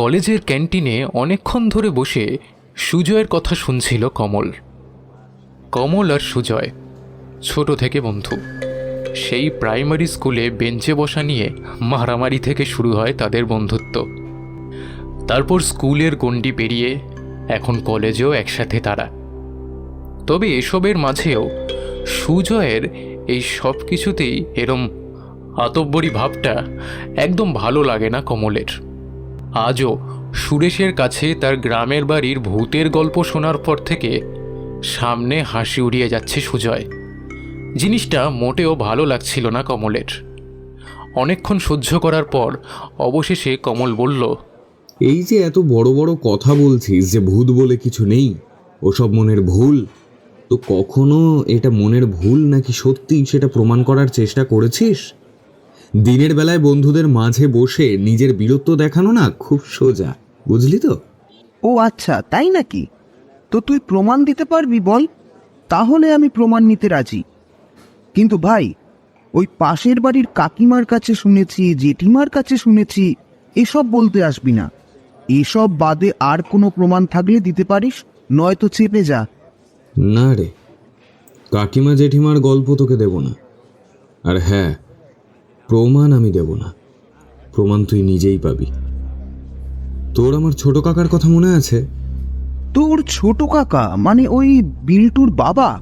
কলেজের ক্যান্টিনে অনেকক্ষণ ধরে বসে সুজয়ের কথা শুনছিল কমল। কমল আর সুজয়, ছোট থেকে বন্ধু। সেই প্রাইমারি স্কুলে বেঞ্চে বসা নিয়ে মারামারি থেকে শুরু হয় তাদের বন্ধুত্ব। তারপর স্কুলের গণ্ডি পেরিয়ে এখন কলেজেও একসাথে তারা। তবে এসবের মাঝেও সুজয়ের এই সব কিছুতেই এরম আতব্বরী ভাবটা একদম ভালো লাগে না কমলের। আজও সুরেশের কাছে তার গ্রামের বাড়ির ভূতের গল্প শোনার পর থেকে সামনে হাসি উড়িয়ে যাচ্ছে সুজয়। জিনিসটা মোটেও ভালো লাগছিল না কমলের। অনেকক্ষণ সহ্য করার পর অবশেষে কমল বলল, এই যে এত বড় বড় কথা বলছিস যে ভূত বলে কিছু নেই, ওসব মনের ভুল। তো কখনো এটা মনের ভুল নাকি সত্যি সেটা প্রমাণ করার চেষ্টা করেছিস? দিনের বেলায় বন্ধুদের মাঝে বসে নিজের বীরত্ব দেখানো না খুব সোজা। বুঝলি তো? ও আচ্ছা তাই নাকি? তো তুই প্রমাণ দিতে পারবি বল? তাহলে আমি প্রমাণ নিতে রাজি। কিন্তু ভাই ওই পাশের বাড়ির কাকিমার কাছে শুনেছি জেঠিমার কাছে শুনেছি এসব বলতে আসবি না। এসব বাদে আর কোনো প্রমাণ থাকলে দিতে পারিস? নয়তো চেপে যা। না রে কাকিমা জেঠিমার গল্প তোকে দেব না। আর হ্যাঁ প্রমাণ আমি দেব না। প্রমাণ তুই নিজেই পাবি। তোর আমার ছোট কাকার কথা মনে আছে? তোর ছোট কাকা? মানে ওই বিল্টুর বাবা?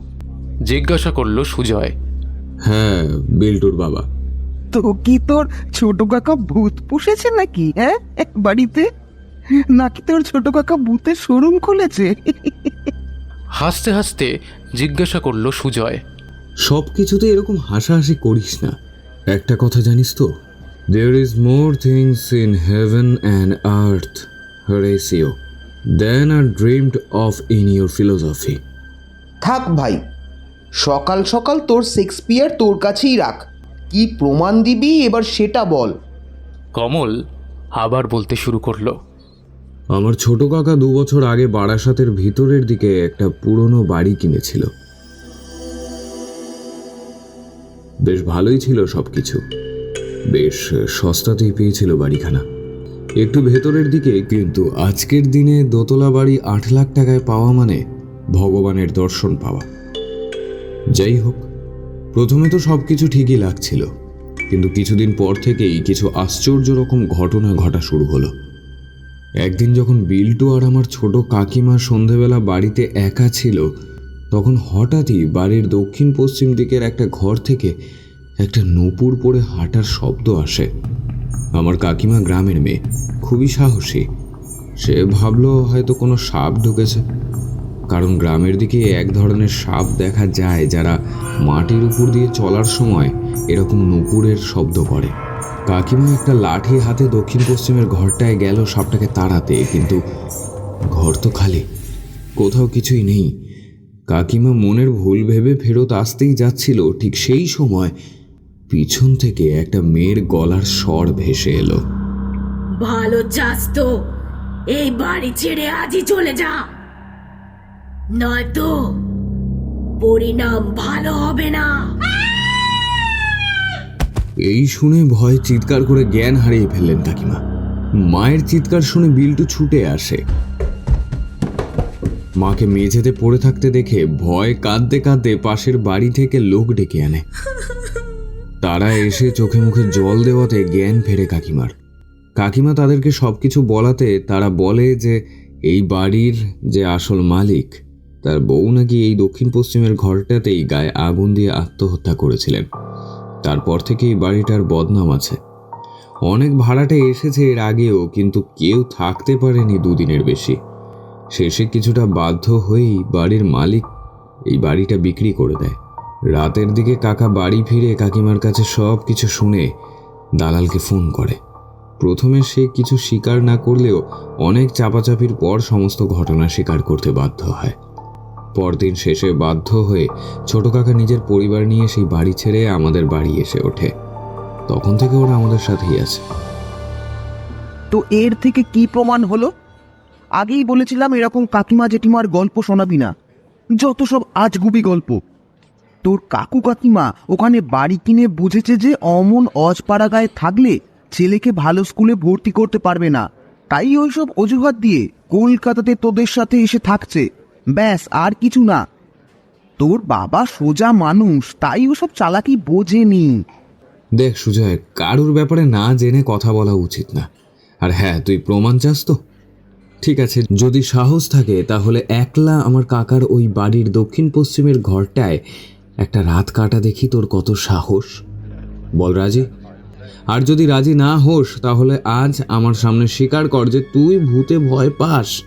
জিজ্ঞাসা করল সুজয়। হ্যাঁ বিল্টুর বাবা। তো কি তোর ছোট কাকা ভূত পুষেছে নাকি হ্যাঁ? এক বাড়িতে? নাকি তোর ছোট কাকা ভূতের শোরুম খুলেছে? হাসতে হাসতে জিজ্ঞাসা করল সুজয়। সব কিছুতে এরকম হাসাহাসি করিস না। একটা কথা জানিস তো? There is more things in heaven and earth ratio than are dreamed of in your philosophy থাক ভাই সকাল সকাল তোর শেক্সপিয়ার তোর কাছেই রাখ। কি প্রমাণ দিবি এবার সেটা বল। কমল আবার বলতে শুরু করল। আমার ছোট কাকা দু বছর আগে বারাসাতের ভিতরের দিকে একটা পুরনো বাড়ি কিনেছিল। বেশ ভালোই ছিল সব কিছু বেশ সস্তাতেই পেয়েছিল বাড়িখানা। একটু ভেতরের দিকে, কিন্তু আজকের দিনে দোতলা বাড়ি আট লাখ টাকায় পাওয়া মানে ভগবানের দর্শন পাওয়া। যাই হোক, প্রথমে তো সব কিছু ঠিকই লাগছিল, কিন্তু কিছুদিন পর থেকেই কিছু আশ্চর্য রকম ঘটনা ঘটা শুরু হলো। একদিন যখন বিল্টু আর আমার ছোট কাকিমা সন্ধেবেলা বাড়িতে একা ছিল তখন হঠাৎই বাড়ির দক্ষিণ পশ্চিম দিকের একটা ঘর থেকে একটা নূপুর পরে হাঁটার শব্দ আসে। আমার কাকিমা গ্রামের মেয়ে, খুবই সাহসী। সে ভাবলো হয়তো কোনো সাপ ঢুকেছে। কারণ গ্রামের দিকে এক ধরনের সাপ দেখা যায় যারা মাটির উপর দিয়ে চলার সময় এরকম নূপুরের শব্দ করে। কাকিমা একটা লাঠি হাতে দক্ষিণ পশ্চিমের ঘরটায় গেল সাপটাকে তাড়াতে, কিন্তু ঘর তো খালি। কোথাও কিছুই নেই। কাকিমা মনের ভুল ভেবে ফেরত আসতেই যাচ্ছিল ঠিক সেই সময় পিছন থেকে একটা মেয়ের গলার স্বর ভেসে এলো। ভালো চাস তো এই বাড়ি ছেড়ে আজই চলে যা। নয়তো পরিণাম ভালো হবে না। এই শুনে ভয় চিৎকার করে জ্ঞান হারিয়ে ফেললেন কাকিমা। মায়ের চিৎকার শুনে বিল্টু ছুটে আসে। মাকে মেঝেতে পড়ে থাকতে দেখে ভয় কাঁদতে কাঁদতে পাশের বাড়ি থেকে লোক ডেকে আনে। তারা এসে চোখে মুখে জল দেওয়াতে জ্ঞান ফেরে কাকিমার। কাকিমা তাদেরকে সব কিছু বলাতে তারা বলে যে, এই বাড়ির যে আসল মালিক, তার বউ নাকি এই দক্ষিণ পশ্চিমের ঘরটাতেই গায়ে আগুন দিয়ে আত্মহত্যা করেছিলেন। তারপর থেকে এই বাড়িটার বদনাম আছে। অনেক ভাড়াটে এসেছে এর আগেও, কিন্তু কেউ থাকতে পারেনি দুদিনের বেশি। শেষে কিছুটা বাধ্য হয়েই বাড়ির মালিক এই বাড়িটা বিক্রি করে দেয়। রাতের দিকে কাকা বাড়ি ফিরে কাকিমার কাছে সব কিছু শুনে দালালকে ফোন করে। প্রথমে সে কিছু স্বীকার না করলেও অনেক চাপাচাপির পর সমস্ত ঘটনা স্বীকার করতে বাধ্য হয়। পরদিন শেষে বাধ্য হয়ে ছোট কাকা নিজের পরিবার নিয়ে সেই বাড়ি ছেড়ে আমাদের বাড়ি এসে ওঠে। তখন থেকে ওরা আমাদের সাথেই আছে। তো এর থেকে কি প্রমাণ হলো? আগেই বলেছিলাম এরকম কাকিমা জেঠিমার গল্প শোনাবি না। যত সব আজগুবি গল্প। তোর কাকু কাকিমা ওখানে বাড়ি কিনে বুঝেছে যে অমন অজপাড়া গায়ে থাকলে ছেলেকে ভালো স্কুলে ভর্তি করতে পারবে না। তাই ওইসব অজুহাত দিয়ে কলকাতাতে তোদের সাথে এসে থাকছে। ব্যাস, আর কিছু না। তোর বাবা সোজা মানুষ, তাই ওসব চালাকি বোঝেনি দেখ সুজয়, কারুর ব্যাপারে না জেনে কথা বলা উচিত না। আর হ্যাঁ তুই প্রমাণ চাস তো? ঠিক আছে যদি সাহস থাকে তাহলে একলা আমার কাকার ওই বাড়ির দক্ষিণ পশ্চিমের ঘরটায় একটা রাত কাটা দেখি তোর কত সাহস। বল রাজি। আর যদি রাজি না হোস তাহলে আজ আমার সামনে স্বীকার কর যে তুই ভূতে ভয় পাস।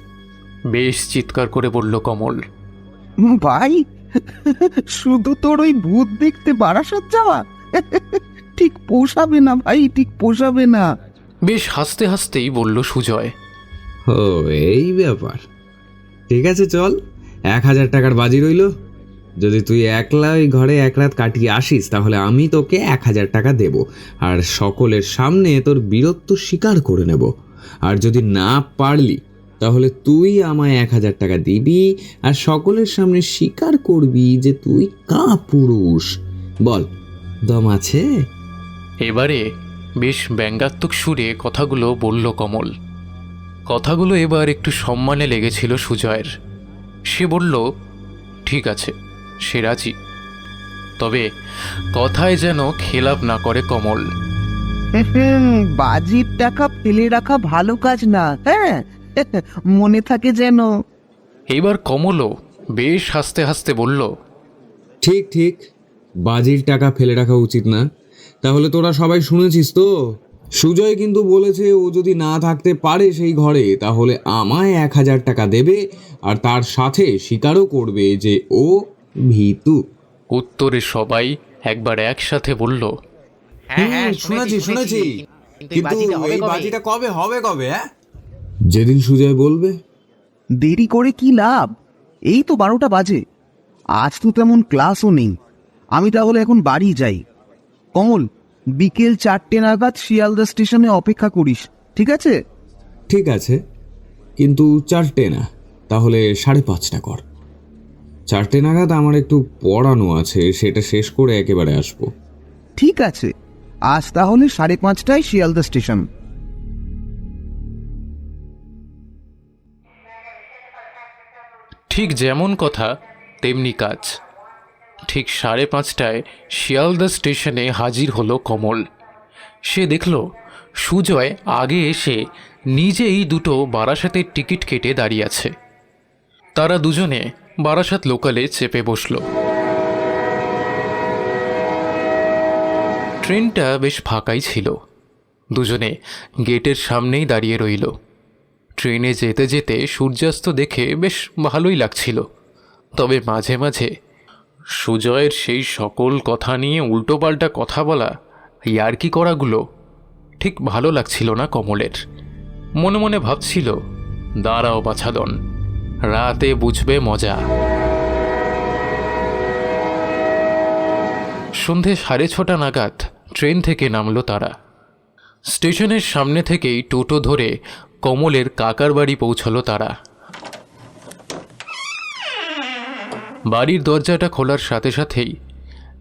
বেশ চিৎকার করে বলল কমল। ভাই শুধু তোর ওই ভূত দেখতে বারাসাত যাওয়া? ঠিক পোষাবে না ভাই ঠিক পোষাবে না। বেশ হাসতে হাসতেই বলল সুজয়। ও, এই ব্যাপার। ঠিক আছে, চল। এক হাজার টাকার বাজি রইল। যদি তুই একলা ওই ঘরে এক রাত কাটিয়ে আসিস, তাহলে আমি তোকে এক হাজার টাকা দেব। আর সকলের সামনে তোর বীরত্ব স্বীকার করে নেব। আর যদি না পারলি, তাহলে তুই আমায় এক হাজার টাকা দিবি আর সকলের সামনে স্বীকার করবি যে তুই কা পুরুষ বল, দম আছে? এবারে বেশ ব্যঙ্গাত্মক সুরে কথাগুলো বলল কমল। কথাগুলো এবার একটু সম্মানে লেগেছিল সুজয়ের। সে বলল ঠিক আছে সে রাজি। তবে কথায় যেন খেলাপ না করে কমল। বাজির টাকা ফেলে রাখা ভালো কাজ না হ্যাঁ? মনে থাকে যেন। এবার কমলও বেশ হাসতে হাসতে বলল ঠিক ঠিক বাজির টাকা ফেলে রাখা উচিত না। তাহলে তোরা সবাই শুনেছিস তো? সুজয় কিন্তু বলেছে ও যদি না থাকতে পারে সেই ঘরে তাহলে আমায় এক হাজার টাকা দেবে আর তার সাথে স্বীকারও করবে যে ও ভীতু। উত্তরে সবাই একবার একসাথে বলল হ্যাঁ শুনেছি শুনেছি কিন্তু এই বাজিটা কবে? হবে কবে হ্যাঁ? যেদিন সুজয় বলবে। দেরি করে কি লাভ? এই তো বারোটা বাজে। আজ তো তেমন ক্লাসও নেই। আমি তাহলে এখন বাড়ি যাই। কমল বিকেল চারটে নাগাদ শিয়ালদা স্টেশনে অপেক্ষা করিস ঠিক আছে? ঠিক আছে কিন্তু চারটে না তাহলে সাড়ে পাঁচটা কর। চারটে নাগাদ আমার একটু পড়ানো আছে সেটা শেষ করে একেবারে আসব। ঠিক আছে আজ তাহলে সাড়ে পাঁচটায় শিয়ালদা স্টেশন। ঠিক যেমন কথা তেমনি কাজ। ঠিক সাড়ে পাঁচটায় শিয়ালদা স্টেশনে হাজির হলো কমল। সে দেখল, সুজয় আগে এসে নিজেই দুটো বারাসাতের টিকিট কেটে দাঁড়িয়ে আছে। তারা দুজনে বারাসাত লোকালে চেপে বসল। ট্রেনটা বেশ ফাঁকাই ছিল। দুজনে গেটের সামনেই দাঁড়িয়ে রইল। ট্রেনে যেতে যেতে সূর্যাস্ত দেখে বেশ ভালোই লাগছিল। তবে মাঝে মাঝে সুজয়ের সেই সকল কথা নিয়ে উল্টোপাল্টা কথা বলা ইয়ার্কি করাগুলো? ঠিক ভালো লাগছিল না কমলের। মনে মনে ভাবছিল, দাঁড়াও বাছাদন, রাতে বুঝবে মজা। সন্ধে সাড়ে ছটা নাগাদ ট্রেন থেকে নামলো তারা। স্টেশনের সামনে থেকেই টোটো ধরে কমলের কাকার বাড়ি পৌঁছল তারা। বাড়ির দরজাটা খোলার সাথে সাথেই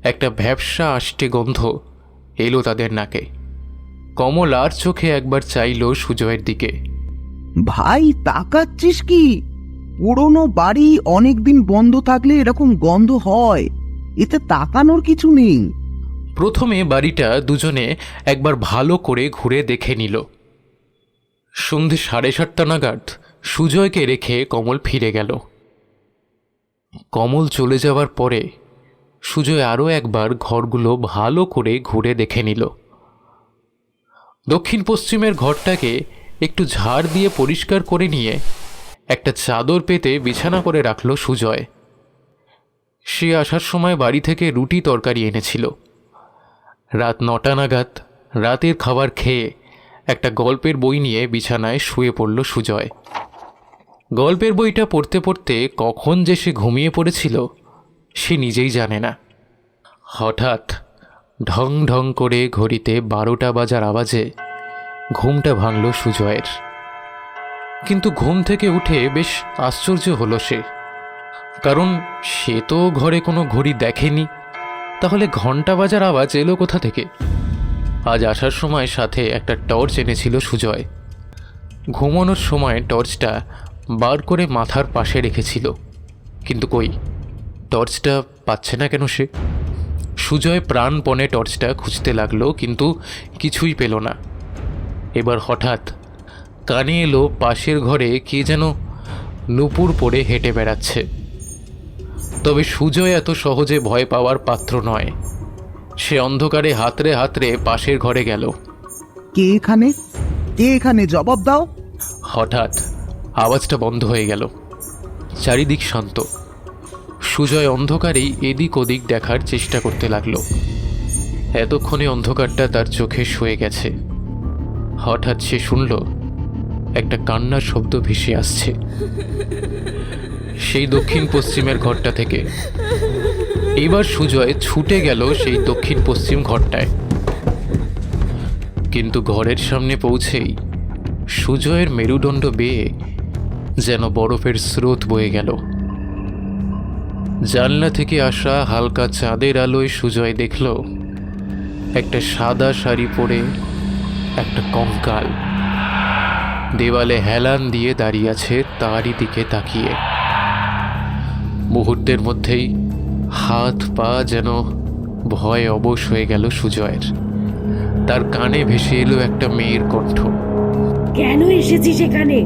একটা ভ্যাবসা আষ্টে গন্ধ এলো তাদের নাকে। কমল আর চোখে একবার চাইল সুজয়ের দিকে। ভাই তাকাচ্ছিস কি? পুরনো বাড়ি অনেকদিন বন্ধ থাকলে এরকম গন্ধ হয়। এতে তাকানোর কিছু নেই। প্রথমে বাড়িটা দুজনে একবার ভালো করে ঘুরে দেখে নিল। সন্ধে সাড়ে সাতটা নাগাদ সুজয়কে রেখে কমল ফিরে গেল। কমল চলে যাওয়ার পরে সুজয় আরও একবার ঘরগুলো ভালো করে ঘুরে দেখে নিল। দক্ষিণ পশ্চিমের ঘরটাকে একটু ঝাড় দিয়ে পরিষ্কার করে নিয়ে একটা চাদর পেতে বিছানা করে রাখল সুজয়। সে আসার সময় বাড়ি থেকে রুটি তরকারি এনেছিল। রাত নটা নাগাদ রাতের খাবার খেয়ে একটা গল্পের বই নিয়ে বিছানায় শুয়ে পড়ল সুজয়। গল্পের বইটা পড়তে পড়তে কখন যে সে ঘুমিয়ে পড়েছিল, সে নিজেই জানে না। হঠাৎ ঢং ঢং করে ঘড়িতে বারোটা বাজার আওয়াজে ঘুমটা ভাঙল সুজয়ের। কিন্তু ঘুম থেকে উঠে বেশ আশ্চর্য হলো সে। কারণ সে তো ঘরে কোনো ঘড়ি দেখেনি। তাহলে ঘণ্টা বাজার আওয়াজ এলো কোথা থেকে? আজ আসার সময় সাথে একটা টর্চ এনেছিল সুজয়। ঘুমানোর সময় টর্চটা বার করে মাথার পাশে রেখেছিল। কিন্তু কই? টর্চটা পাচ্ছে না কেন সে? সুজয় প্রাণপণে টর্চটা খুঁজতে লাগল কিন্তু কিছুই পেল না। এবার হঠাৎ কানে এলো পাশের ঘরে কে যেন নুপুর পরে হেঁটে বেড়াচ্ছে। তবে সুজয় এত সহজে ভয় পাওয়ার পাত্র নয়। সে অন্ধকারে হাতড়ে হাতড়ে পাশের ঘরে গেল। কে এখানে? কে এখানে? জবাব দাও। হঠাৎ আওয়াজটা বন্ধ হয়ে গেল। চারিদিক শান্ত। সুজয় অন্ধকারেই এদিক ওদিক দেখার চেষ্টা করতে লাগল। এতক্ষণে অন্ধকারটা তার চোখে শুয়ে গেছে। হঠাৎ সে শুনল, একটা কান্নার শব্দ ভেসে আসছে। সেই দক্ষিণ পশ্চিমের ঘরটা থেকে। এবার সুজয় ছুটে গেল সেই দক্ষিণ পশ্চিম ঘরটায়। কিন্তু ঘরের সামনে পৌঁছেই সুজয়ের মেরুদণ্ড বেয়ে যেন বরফের স্রোত বয়ে গেল। জানলা থেকে আসা হালকা চাঁদের আলোয় সুজয় দেখল, একটা সাদা শাড়ি পরে একটা কঙ্কাল। দেওয়ালে হেলান দিয়ে দাঁড়িয়ে আছে তারই দিকে তাকিয়ে। মুহূর্তের মধ্যেই হাত পা যেন ভয় অবশ হয়ে গেল সুজয়ের। তার কানে ভেসে এলো একটা মেয়ের কণ্ঠ। কেন এসেছিস এখানে?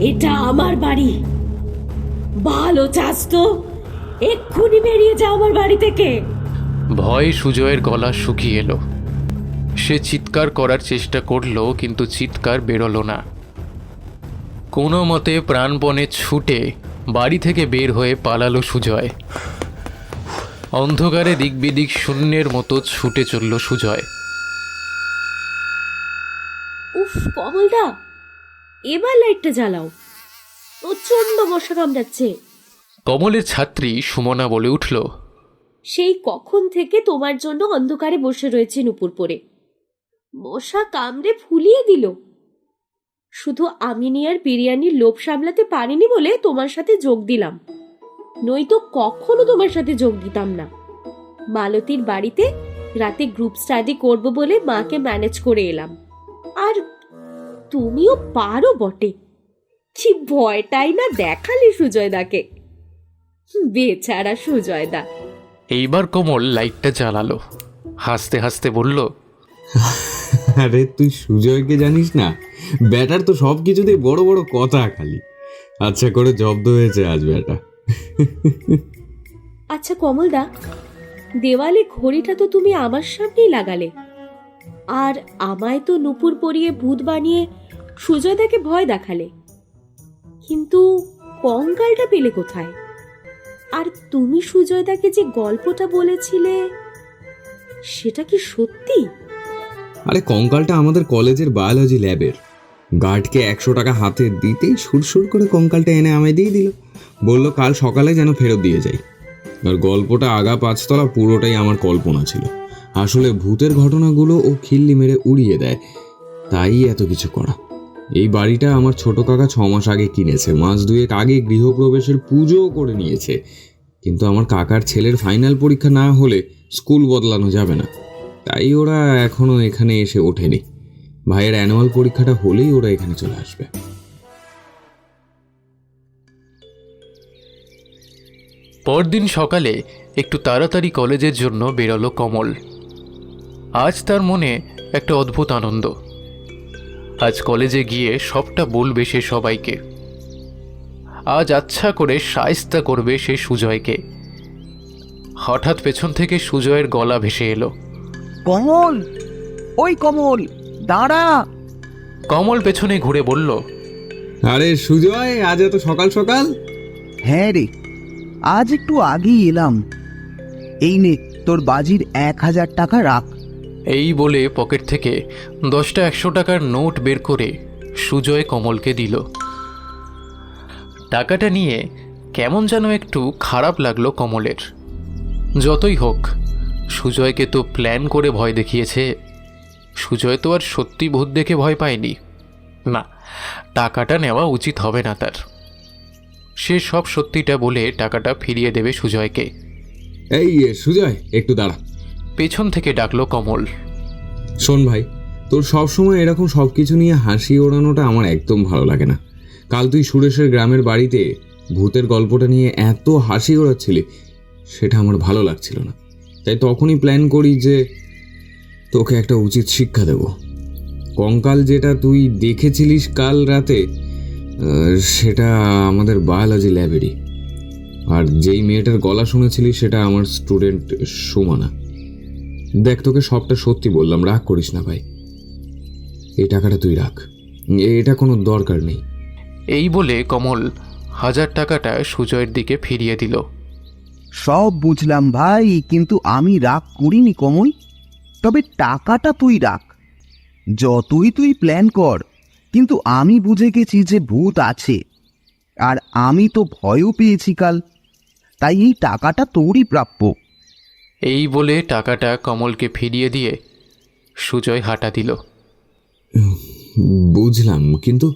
এটা আমার বাড়ি। ভালো চাস তো। এক্ষুনি বেরিয়ে যা আমার বাড়ি থেকে। ভয়ে সুজয়ের গলা শুকিয়ে এলো। সে চিৎকার করার চেষ্টা করল কিন্তু চিৎকার বেরোলো না। কোনো মতে প্রাণপণে ছুটে বাড়ি থেকে বের হয়ে পালালো সুজয়। অন্ধকারে দিক বিদিক শূন্যের মতো ছুটে চলল সুজয়। উফ কমলদা! এবার লাইটটা জ্বালাও। প্রচণ্ড মশা কামড়াচ্ছে। কমলের ছাত্রী সুমনা বলে উঠল সেই কখন থেকে তোমার জন্য অন্ধকারে বসে রয়েছে নুপুর পরে। মশা কামড়ে ফুলিয়ে দিল। শুধু আমিনিয়ার বিরিয়ানির লোভ সামলাতে পারিনি বলে তোমার সাথে যোগ দিলাম। নয়তো কখনো তোমার সাথে যোগ দিতাম না। মালতীর বাড়িতে রাতে গ্রুপ স্টাডি করব বলে মাকে ম্যানেজ করে এলাম। আর তুমিও পারো বটে। কি ভয়টাই না দেখালি সুজয়দাকে। বেচারা সুজয়দা। এইবার কমল লাইটটা জ্বালালো। হাসতে হাসতে বলল আরে তুই সুজয়কে জানিস না? ব্যাটার তো সব কিছুতেই বড় বড় কথা খালি। আচ্ছা করে জব্দ হয়েছে আজ ব্যাটা। আচ্ছা কমলদা দেওয়ালে ঘড়িটা তো তুমি আমার সামনেই লাগালে। আর আমায় তো নুপুর পরিয়ে ভূত বানিয়ে সুজয়দাকে ভয় দেখালে। কিন্তু কঙ্কালটা পেলে কোথায়? আর তুমি সুজয়দাকে যে গল্পটা বলেছিলে, সেটা কি সত্যি? আরে কঙ্কালটা আমাদের কলেজের বায়োলজি ল্যাবের। গার্ডকে একশো টাকা হাতে দিতেই সুরসুর করে কঙ্কালটা এনে আমায় দিয়ে দিল। বলল, কাল সকালে যেন ফেরত দিয়ে যাই। আর গল্পটা আগা পাঁচতলা পুরোটাই আমার কল্পনা ছিল। আসলে ভূতের ঘটনাগুলো ও খিল্লি মেরে উড়িয়ে দেয়। তাই এত কিছু করা। এই বাড়িটা আমার ছোট কাকা ছ মাস আগে কিনেছে। মাস দুয়েক আগে গৃহপ্রবেশের পুজোও করে নিয়েছে। কিন্তু আমার কাকার ছেলের ফাইনাল পরীক্ষা না হলে স্কুল বদলানো যাবে না। তাই ওরা এখনও এখানে এসে ওঠেনি। ভাইয়ের অ্যানুয়াল পরীক্ষাটা হলেই ওরা এখানে চলে আসবে। পরদিন সকালে একটু তাড়াতাড়ি কলেজের জন্য বেরোলো কমল। আজ তার মনে একটা অদ্ভুত আনন্দ। আজ কলেজে গিয়ে সবটা বলবে সে সবাইকে। আজ আচ্ছা করে সায়স্তা করবে সে সুজয়কে। হঠাৎ পেছন থেকে সুজয়ের গলা ভেসে এলো। কমল! ওই কমল দাঁড়া! কমল পেছনে ঘুরে বলল আরে সুজয় আজ এত সকাল সকাল? হ্যাঁ রে আজ একটু আগেই এলাম। এই নে তোর বাজির এক হাজার টাকা রাখ। এই বলে পকেট থেকে দশটা একশো টাকার নোট বের করে সুজয় কমলকে দিল। টাকাটা নিয়ে কেমন যেন একটু খারাপ লাগল কমলের। যতই হোক, সুজয়কে তো প্ল্যান করে ভয় দেখিয়েছে। সুজয় তো আর সত্যি ভূত দেখে ভয় পায়নি। না, টাকাটা নেওয়া উচিত হবে না তার। সে সব সত্যিটা বলে টাকাটা ফিরিয়ে দেবে সুজয়কে। এই, সুজয়, একটু দাঁড়া। পেছন থেকে ডাকলো কমল। শোন ভাই, তোর সবসময় এরকম সব কিছু নিয়ে হাসি ওড়ানোটা আমার একদম ভালো লাগে না। কাল তুই সুরেশের গ্রামের বাড়িতে ভূতের গল্পটা নিয়ে এত হাসি ওড়াচ্ছিলি, সেটা আমার ভালো লাগছিল না। তাই তখনই প্ল্যান করি যে তোকে একটা উচিত শিক্ষা দেব। কঙ্কাল যেটা তুই দেখেছিলিস কাল রাতে সেটা আমাদের বায়োলজি ল্যাবেরই আর যেই মেয়েটার গলা শুনেছিলি সেটা আমার স্টুডেন্ট সুমনা। দেখ তোকে সবটা সত্যি বললাম রাগ করিস না ভাই। এই টাকাটা তুই রাখ। এটা কোনো দরকার নেই। এই বলে কমল হাজার টাকাটা সুজয়ের দিকে ফিরিয়ে দিল। সব বুঝলাম ভাই কিন্তু আমি রাগ করিনি কমল। তবে টাকাটা তুই রাখ। যতই তুই প্ল্যান কর কিন্তু আমি বুঝে গেছি যে ভূত আছে। আর আমি তো ভয়ও পেয়েছি কাল। তাই এই টাকাটা তোরই প্রাপ্য। এই বলে টাকাটা কমলকে ফিরিয়ে দিয়ে সুজয় হাঁটা দিল। বুঝলাম কিন্তু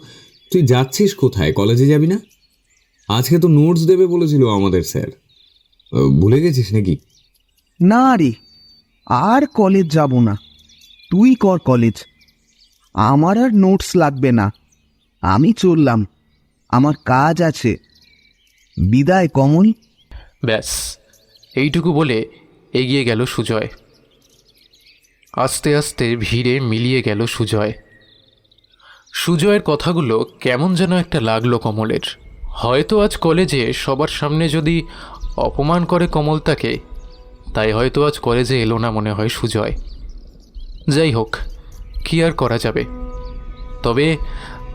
তুই যাচ্ছিস কোথায়? কলেজে যাবি না? আজকে তো নোটস দেবে বলেছিল আমাদের স্যার। ভুলে গেছিস নাকি? না রে আর কলেজ যাব না। তুই কর কলেজ। আমার আর নোটস লাগবে না। আমি চললাম। আমার কাজ আছে। বিদায় কমল। ব্যাস এইটুকু বলে এগিয়ে গেল সুজয়। আস্তে আস্তে ভিড়ে মিলিয়ে গেল সুজয়। সুজয়ের কথাগুলো কেমন যেন একটা লাগল কমলের। হয়তো আজ কলেজে সবার সামনে যদি অপমান করে কমল তাকে, তাই হয়তো আজ কলেজে এলো না মনে হয় সুজয়। যাই হোক, কি আর করা যাবে? তবে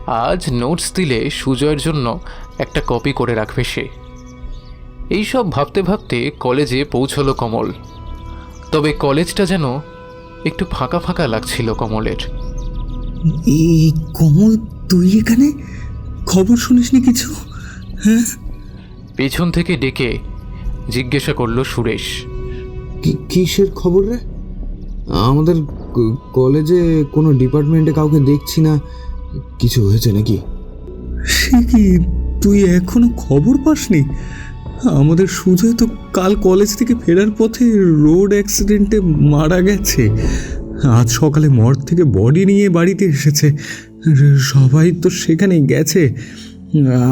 আজ নোটস দিলে সুজয়ের জন্য একটা কপি করে রাখবে সে। এইসব ভাবতে ভাবতে কলেজে পৌঁছলো কমল। তবে কলেজটা যেন একটু ফাঁকা ফাঁকা লাগছিল কমলের। এই কমল তুই এখানে? খবর শুনিসনি কিছু? হ্যাঁ? পেছন থেকে ডেকে জিজ্ঞাসা করল সুরেশ। কি- কিসের খবর রে? আমাদের কলেজে কোনো ডিপার্টমেন্টে কাউকে দেখছি না। কিছু হয়েছে নাকি? সে কি তুই এখনও খবর পাসনি? আমাদের সুজয় তো কাল কলেজ থেকে ফেরার পথে রোড অ্যাক্সিডেন্টে মারা গেছে। আজ সকালে মর্গ থেকে বডি নিয়ে বাড়িতে এসেছে। সবাই তো সেখানে গেছে।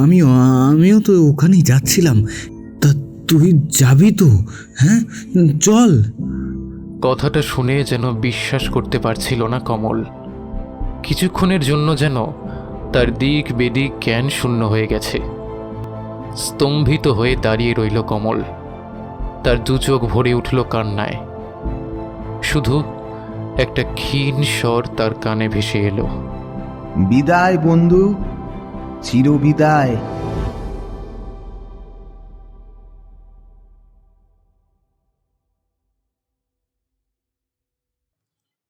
আমিও আমিও তো ওখানেই যাচ্ছিলাম। তা তুই যাবি তো? হ্যাঁ চল। কথাটা শুনে যেন বিশ্বাস করতে পারছিল না কমল। কিছুক্ষণের জন্য যেন তার দিক বেদিক জ্ঞান শূন্য হয়ে গেছে। স্তম্ভিত হয়ে দাঁড়িয়ে রইল কমল। তার দু চোখ ভরে উঠল কান্নায়। শুধু একটা ক্ষীণ স্বর তার কানে ভেসে এলো। বিদায় বন্ধু। চিরবিদায়।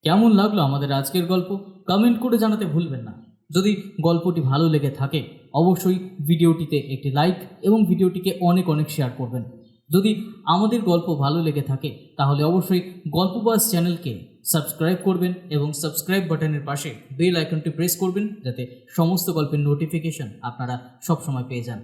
কেমন লাগল আমাদের আজকের গল্প? কমেন্ট করে জানাতে ভুলবেন না। যদি গল্পটি ভালো লেগে থাকে অবশ্যই ভিডিওটিতে একটি লাইক এবং ভিডিওটিকে অনেক অনেক শেয়ার করবেন। যদি আমাদের গল্প ভালো লেগে থাকে, তাহলে অবশ্যই গল্পবাস চ্যানেলকে সাবস্ক্রাইব করবেন এবং সাবস্ক্রাইব বাটনের পাশে বেল আইকনটি প্রেস করবেন, যাতে সমস্ত গল্পের নোটিফিকেশন আপনারা সবসময় পেয়ে যান।